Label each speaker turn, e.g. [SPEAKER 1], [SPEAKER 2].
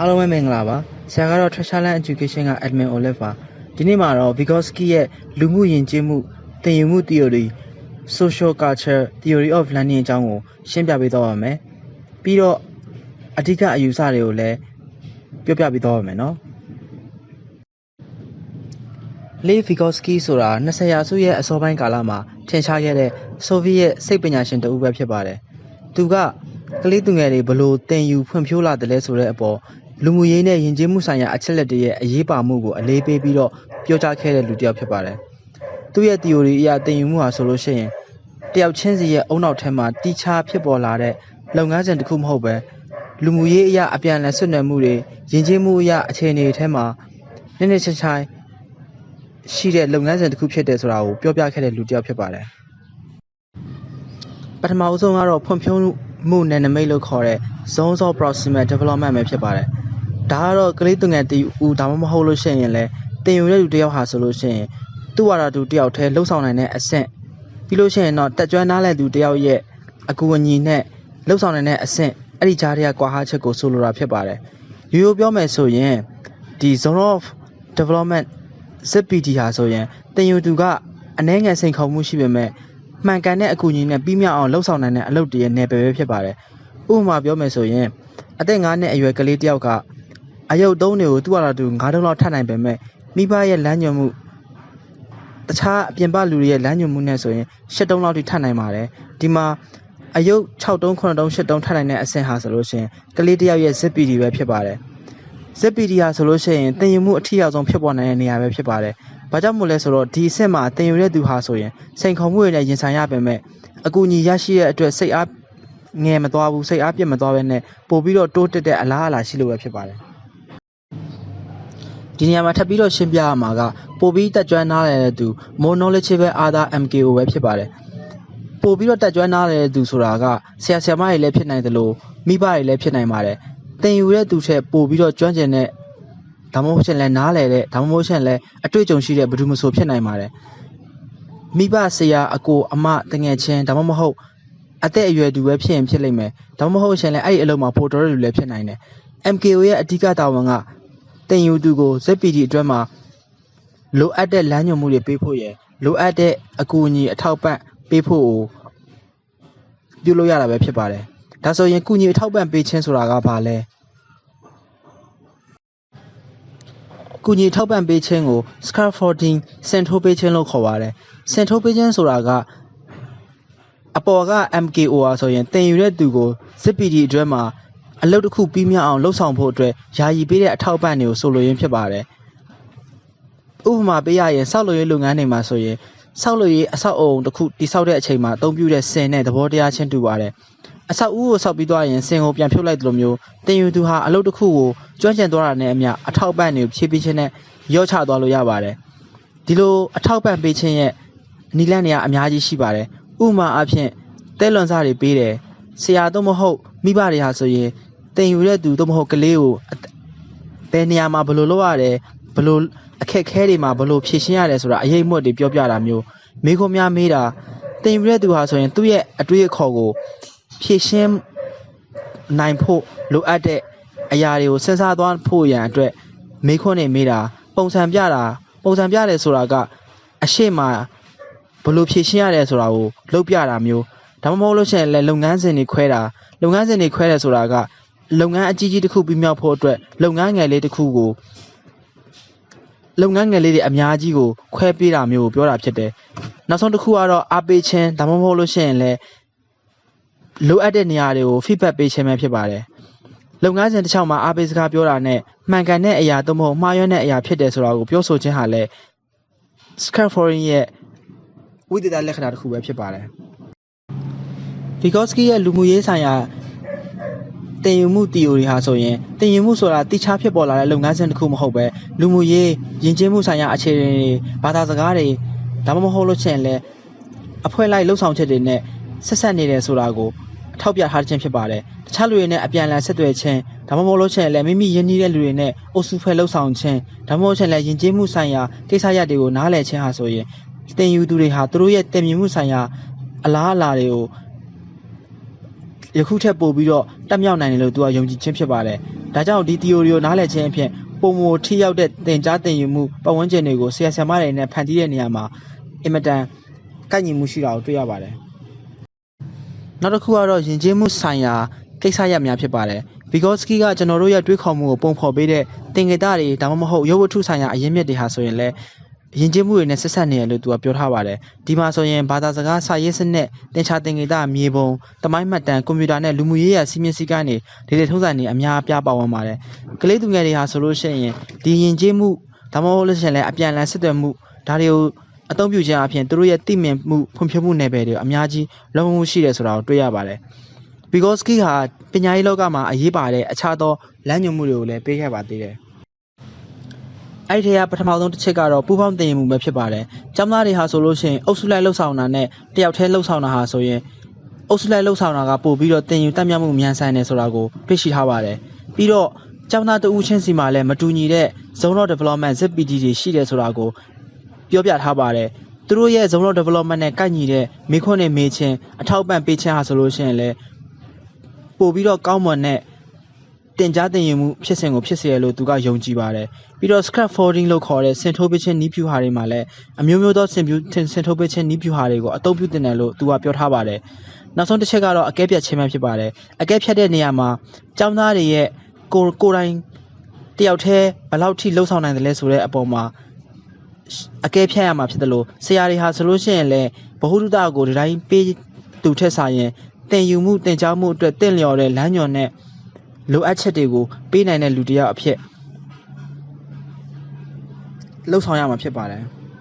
[SPEAKER 1] အားလုံးပဲမင်္ဂလာပါဆရာကတော့ Treasureland Education က Admin Olive ပါဒီနေ့မှာတော့ Vygotsky ရဲ့လူမှုယဉ်ကျေးမှုသင်ယူမှု theory social culture theory of learning အကြောင်းကိုရှင်းပြပေးသွားပါမယ်ပြီးတော့အဓိကအယူဆတွေကိုလည်းပြောပြပေးသွားပါမယ်နော် Lev Vygotsky ဆိုတာ20ရာစုရဲ့အစောပိုင်းကာလမှာထင်ရှားခဲ့တဲ့ဆိုဗီယက်စိတ်ပညာရှင်တစ်ဦးပဲဖြစ်ပါတယ်။သူကကလေးသူငယ်တွေဘလို့သင်ယူဖွံ့ဖြိုးလာတယ်လဲဆိုတဲ့အပေါ် လူမှုရေးနဲ့ ယဉ်ကျေးမှုဆိုင်ရာ အချက်လက်တွေရဲ့ အရေးပါမှုကို အလေးပေးပြီးတော့ ပြောကြားခဲ့တဲ့လူတစ်ယောက် ဖြစ်ပါတယ်။သူ့ရဲ့ theory အရ သင်ယူမှုဟာဆိုလို့ရှိရင် တယောက်ချင်းစီရဲ့အုံနောက်ထဲမှာတီချာဖြစ်ပေါ်လာတဲ့ လုပ်ငန်းစဉ်တစ်ခုမဟုတ်ပဲလူမှုရေးအရာအပြန်အလှန်ဆွနွယ်မှုတွေ ယဉ်ကျေးမှုအရာအခြေအနေတွေထဲမှာနည်းနည်းချင်းချင်းရှိတဲ့ လုပ်ငန်းစဉ်တစ်ခု ဖြစ်တယ်ဆိုတာကို ပြောပြခဲ့တဲ့လူတစ်ယောက် ဖြစ်ပါတယ် ပထမအဆုံးကတော့ ဖွံ့ဖြိုးမှုနယ်နိမိတ်လို့ခေါ်တဲ့ zones of proximal development ပဲ ဖြစ်ပါတယ် ဒါကတော့ကလေးသူငယ်တီဦးဒါမှမဟုတ်လို့ရှိရင်လည်းတင်ယူတဲ့လူတစ်ယောက်ဟာဆိုလို့ရှိရင်သူ့ဝါဒသူတစ်ယောက်တည်းလှုပ်ဆောင်နိုင်တဲ့အဆင့်ပြီးလို့ရှိရင်တော့တက်ကြွနားလည်သူတစ်ယောက်ရဲ့အကူအညီနဲ့လှုပ်ဆောင်နိုင်တဲ့အဆင့်အဲ့ဒီကြားထဲကကွာဟချက်ကိုဆိုလိုတာဖြစ်ပါတယ်ရိုးရိုးပြောမယ်ဆိုရင်ဒီ zone of development ZPD ဟာဆိုရင်တင်ယူသူကအနှဲငယ်စိန်ခေါ်မှုရှိပေမဲ့မှန်ကန်တဲ့အကူအညီနဲ့ပြီးမြောက်အောင်လှုပ်ဆောင်နိုင်တဲ့အလုပ်တည်းရဲ့နယ်ပယ်ပဲဖြစ်ပါတယ်။ဥပမာပြောမယ်ဆိုရင်အသက်9နှစ်အရွယ်ကလေးတစ်ယောက်က အယုတ်သုံးတွေကိုသူ့ဟာသူ9တုံးလောက်ထပ်နိုင်ပေမဲ့မိဘရဲ့လမ်းညွှန်မှုတခြားအပြင်ပလူတွေရဲ့လမ်းညွှန်မှုနဲ့ဆိုရင်7တုံးလောက်ထိထပ်နိုင်ပါတယ်။ဒီမှာအယုတ်6တုံး9တုံး10တုံးထပ်နိုင်တဲ့အဆင့်ဟာဆိုလို့ရှိရင်ကလေးတစ်ယောက်ရဲ့ ZPD ပဲဖြစ်ပါတယ်။ ZPD ဟာဆိုလို့ရှိရင်တင်ယူမှုအထီးရောက်ဆုံးဖြစ်ပေါ်နိုင်တဲ့နေရာပဲဖြစ်ပါတယ်။ဘာကြောင့်မို့လဲဆိုတော့ဒီအဆင့်မှာတင်ယူတဲ့သူဟာဆိုရင်စိန်ခေါ်မှုတွေနဲ့ရင်ဆိုင်ရပေမဲ့အကူအညီရရှိတဲ့အတွက်စိတ်အားငယ်မသွားဘူးစိတ်အားပြတ်မသွားဘဲနဲ့ပို့ပြီးတော့တိုးတက်တဲ့အလားအလာရှိလို့ပဲဖြစ်ပါတယ်။ ဒီနေရာမှာထပ်ပြီးတော့ရှင်းပြရမှာကပို့ပြီးတက်ကြွနားလည်တဲ့သူ more knowledgeable other MKO ပဲဖြစ်ပါတယ်။ပို့ပြီးတော့တက်ကြွနားလည်တဲ့သူဆိုတာကဆရာဆရာမတွေလည်းဖြစ်နိုင်တယ်လို့မိဘတွေလည်းဖြစ်နိုင်ပါတယ်။တင်ယူတဲ့သူထက်ပို့ပြီးတော့ကျွမ်းကျင်တဲ့ဒါမှမဟုတ်ရှင်လည်းနားလည်တဲ့ဒါမှမဟုတ်ရှင်လည်းအတွေ့အကြုံရှိတဲ့ဘယ်သူမှဆိုဖြစ်နိုင်ပါတယ်မိဘဆရာအကိုအမတငယ်ချင်းဒါမှမဟုတ်အသက်အရွယ်တူပဲဖြစ်ရင်ဖြစ်လိမ့်မယ်ဒါမှမဟုတ်ရှင်လည်းအဲ့ဒီအလုပ်မှာပိုတော်တဲ့လူလည်းဖြစ်နိုင်တယ် MKO ရဲ့အဓိကတာဝန်က တင်ယူသူကို ZPD အတွက်မှာလိုအပ်တဲ့လမ်းညွှန်မှုတွေပေးဖို့ရယ်လိုအပ်တဲ့အကူအညီအထောက်ပံ့ပေးဖို့ကိုပြုလုပ်ရတာပဲဖြစ်ပါတယ်ဒါဆိုရင်ကုညီအထောက်ပံ့ပေးခြင်းဆိုတာကဘာလဲကူညီထောက်ပံ့ပေးခြင်းကို scaffolding စင်ထိုးပေးခြင်းလို့ခေါ်ပါတယ်။စင်ထိုးပေးခြင်းဆိုတာကအပေါ်က MKO อ่ะဆိုရင်တင်ယူတဲ့သူကို ZPD အတွက်မှာ အလုပ်တစ်ခုပြီးမြောက်အောင်လှုပ်ဆောင်ဖို့အတွက်ယာယီပေးတဲ့အထောက်ပံ့တွေကိုဆိုလိုရင်းဖြစ်ပါတယ်။ဥပမာပေးရရင်စောက်လို့ရေးလုပ်ငန်းတွေမှာဆိုရင်စောက်လို့ရေးအဆောက်အအုံတစ်ခုတိစောက်တဲ့အချိန်မှာအသုံးပြုတဲ့စင်နဲ့သဘောတရားချင်းတူပါတယ်။အဆောက်အဦကိုဆောက်ပြီးသွားရင်စင်ကိုပြန်ဖြုတ်လိုက်သလိုမျိုးတင်ယူသူဟာအလုပ်တစ်ခုကိုကျွမ်းကျင်သွားတာနဲ့အမျှအထောက်ပံ့တွေဖြည့်ပေးခြင်းနဲ့ရော့ချသွားလို့ရပါတယ်။ဒီလိုအထောက်ပံ့ပေးခြင်းရဲ့နီလန့်တွေကအများကြီးရှိပါတယ်။ဥပမာအဖြစ်တဲလွန်စားတွေပေးတယ်။ဆရာတော့မဟုတ်မိဘတွေဟာဆိုရင် တင်ယူတဲ့သူတော့မဟုတ်ကလေးကိုအဘယ်နေရာမှာဘယ်လိုလုပ်ရတယ်ဘယ်လိုအခက်အခဲတွေမှာဘယ်လိုဖြေရှင်းရတယ်ဆိုတာအရေးမွတ်တွေပြောပြတာမျိုးမိခွန်များမေးတာတင်ယူတဲ့သူဟာဆိုရင်သူ့ရဲ့အတွေ့အခေါ်ကိုဖြေရှင်းနိုင်ဖို့လိုအပ်တဲ့အရာတွေကိုစဉ်းစားသွားဖို့ရန်အတွက်မေးခွန်းနေမေးတာပုံစံပြတာပုံစံပြတယ်ဆိုတာကအရှိမဘယ်လိုဖြေရှင်းရတယ်ဆိုတာကိုလုပ်ပြတာမျိုးဒါမှမဟုတ်လို့ရှိရင်လည်းလုပ်ငန်းစဉ်တွေခွဲတာလုပ်ငန်းစဉ်တွေခွဲတယ်ဆိုတာက လုပ်ငန်းအကြီးကြီးတစ်ခုပြီးမြောက်ဖို့အတွက်လုပ်ငန်းငယ်လေးတစ်ခုကိုလုပ်ငန်းငယ်လေးတွေအများကြီးကိုခွဲပေးတာမျိုးကိုပြောတာဖြစ်တယ်နောက်ဆုံးတစ်ခုကတော့အားပေးခြင်းဒါမှမဟုတ်လို့ရှိရင်လည်းလိုအပ်တဲ့နေရာတွေကို feedback ပေးခြင်းပဲဖြစ်ပါတယ်လုပ်ငန်းစဉ်တစ်ချောင်းမှာအားပေးစကားပြောတာနဲ့မှန်ကန်တဲ့အရာသို့မဟုတ်မှားယွင်းတဲ့အရာဖြစ်တယ်ဆိုတာကိုပြောဆိုခြင်းဟာလည်း scaffolding ရဲ့ဝိသေသလက္ခဏာတစ်ခုပဲဖြစ်ပါတယ်။ Vygotsky ရဲ့လူမှုရေးဆိုင်ရာ တင်ယူမှု theory ဟာဆိုရင်တင်ယူမှုဆိုတာတိကျဖြစ်ပေါ်လာတဲ့လုပ်ငန်းစဉ်တစ်ခုမဟုတ်ပဲလူမှုရေးယဉ်ကျေးမှုဆိုင်ရာအခြေအနေတွေဘာသာစကားတွေဒါမှမဟုတ်လို့ရှိရင်လည်းအဖွဲ့လိုက်လှုပ်ဆောင်ချက်တွေနဲ့ဆက်ဆက်နေတယ်ဆိုတာကိုအထောက်ပြထားခြင်းဖြစ်ပါတယ်။တခြားလူတွေနဲ့အပြန်အလှန်ဆက်သွယ်ခြင်းဒါမှမဟုတ်လို့ရှိရင်လည်းမိမိယဉ်ကျေးတဲ့လူတွေနဲ့အုပ်စုဖွဲ့လှုပ်ဆောင်ခြင်းဒါမှမဟုတ်ရှင်လည်းယဉ်ကျေးမှုဆိုင်ရာကိစ္စရပ်တွေကိုနားလည်ခြင်းဟာဆိုရင်တင်ယူသူတွေဟာသူတို့ရဲ့တည်မြဲမှုဆိုင်ရာအလားအလာတွေကို ယခုထက်ပိုပြီးတော့တက်မြောက်နိုင်တယ်လို့သူကယုံကြည်ခြင်းဖြစ်ပါတယ်။ဒဒါကြောင့်ဒီ theory ကိုနားလည်ခြင်းအဖြစ်ပုံမထိရောက်တဲ့သင်ကြားသင်ယူမှုပတ်ဝန်းကျင်တွေကိုဆရာဆရာမတွေနဲ့ဖန်တီးတဲ့နေရာမှာအင်မတန်ကိုက်ညီမှုရှိတာကိုတွေ့ရပါတယ်နောက်တစ်ခုကတော့ယဉ်ကျေးမှုဆိုင်ရာကိစ္စရပ်များဖြစ်ပါတယ်။ Vygotsky ကကျွန်တော်တို့ရဲ့တွေးခေါ်မှုကိုပုံဖော်ပေးတဲ့သင်္ကေတတွေဒါမှမဟုတ်ရုပ်ဝတ္ထုဆိုင်ရာအရင်းမြစ်တွေဟာဆိုရင်လည်း ယဉ်ကျေးမှုတွေနဲ့ဆက်ဆက်နေတယ်လို့သူကပြောထားပါတယ်။ဒီမှာဆိုရင်ဘာသာစကားစာရေးစနစ်တင်ချာသင်္ကေတမြေပုံတမိုင်းမှတ်တမ်းကွန်ပျူတာနဲ့လူမှုရေးရာစီမင်းစည်းကမ်းတွေဒီလေထုံးစံတွေအများအပြားပါဝင်ပါတယ်။ကလေးသူငယ်တွေဟာဆိုလို့ရှိရင်ဒီယဉ်ကျေးမှုဒါမှမဟုတ်လို့ရှိရင်လည်းအပြန်အလှန်ဆက်သွယ်မှုဒါတွေကိုအသုံးပြုခြင်းအပြင်သူတို့ရဲ့သိမြင်မှုဖွံ့ဖြိုးမှုနယ်ပယ်တွေအများကြီးလုံမှုရှိတယ်ဆိုတာကိုတွေ့ရပါတယ်။ Vygotsky ဟာပညာရေးလောကမှာအရေးပါတဲ့အခြားသောလမ်းညွှန်မှုတွေကိုလည်းပေးခဲ့ပါသေးတယ်။ အဲ့ဒီထဲကပထမဆုံးတစ်ချက်ကတော့ပူးပေါင်းသင်ယူမှုပဲဖြစ်ပါတယ်။ကျောင်းသားတွေဟာဆိုလို့ရှိရင်အုပ်စုလိုက်လှုပ်ဆောင်တာနဲ့တယောက်တည်းလှုပ်ဆောင်တာဟာဆိုရင်အုပ်စုလိုက်လှုပ်ဆောင်တာကပို့ပြီးတော့သင်ယူတတ်မြတ်မှုမြန်ဆန်တယ်ဆိုတာကိုသိရှိထားပါတယ်။ပြီးတော့ကျောင်းသားတဦးချင်းစီမှာလည်းမတူညီတဲ့ zone of development ZPD တွေရှိတယ်ဆိုတာကိုပြောပြထားပါတယ်။သူတို့ရဲ့ zone of development နဲ့ကိုက်ညီတဲ့မိခွန်းနဲ့မေးချင်းအထောက်အပံ့ပေးခြင်းဟာဆိုလို့ရှိရင်လည်းပို့ပြီးတော့ကောင်းမွန်တဲ့ တင် जा တင်ယူမှုဖြစ်စဉ်ကိုဖြစ်စေရလို့သူကယုံကြည်ပါတယ်ပြီးတော့ scaffolding လို့ခေါ်တဲ့ဆင်ထိုးပေးခြင်းနီးပြူဟာတွေမှာလည်းအမျိုးမျိုးသောဆင်ပြူဆင်ထိုးပေးခြင်းနီးပြူဟာတွေကိုအသုံးပြုတင်တယ်လို့သူကပြောထားပါတယ်နောက်ဆုံးတစ်ချက်ကတော့အကဲဖြတ်ခြင်းပဲဖြစ်ပါတယ်အကဲဖြတ်တဲ့နေရာမှာကျောင်းသားတွေရဲ့ကိုကိုယ်တိုင်တယောက်တည်းဘယ်လောက်ထိလှုပ်ဆောင်နိုင်တယ်လဲဆိုတဲ့အပေါ်မှာအကဲဖြတ်ရမှာဖြစ်တယ်လို့ဆရာတွေဟာဆိုလို့ရှိရင်လည်းဘ ഹു တုတကိုဒီတိုင်းပေးသူထက်ဆိုင်ရင်တင်ယူမှုတင်ကြားမှုအတွက်တင့်လျော်တဲ့လမ်းညွှန်နဲ့ လိုအပ်ချက်တွေကိုပေးနိုင်တဲ့လူတစ်ယောက်အဖြစ်လှုပ်ဆောင်ရမှာဖြစ်ပါတယ်